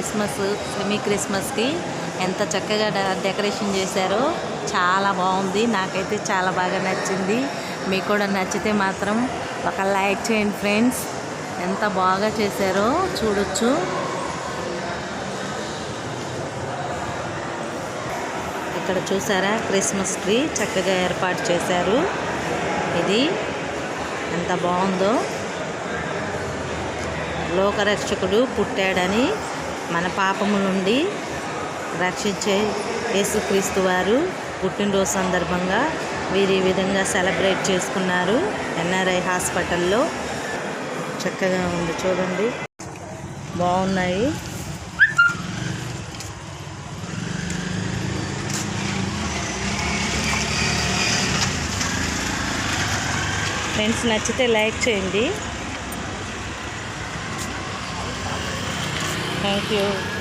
Christmas semi క్రిస్మస్కి ఎంత చక్కగా డ- డెకరేషన్ చేశారో చాలా బాగుంది. నాకైతే చాలా బాగా నచ్చింది. మీకు కూడా నచ్చితే మాత్రం ఒక లైక్ చేయండి ఫ్రెండ్స్. ఎంత బాగా చేశారో చూడొచ్చు. ఇక్కడ చూసారా? క్రిస్మస్ ట్రీ చక్కగా ఏర్పాటు చేశారు. ఇది ఎంత బాగుందో. లోకరక్షకుడు పుట్టాడని మన పాపము నుండి రక్షించే యేసుక్రీస్తు వారు పుట్టినరోజు సందర్భంగా వీరు ఈ విధంగా సెలబ్రేట్ చేసుకున్నారు ఎన్ఆర్ఐ హాస్పిటల్లో. చక్కగా ఉంది చూడండి. బాగున్నాయి. ఫ్రెండ్స్ నచ్చితే లైక్ చేయండి. Thank you.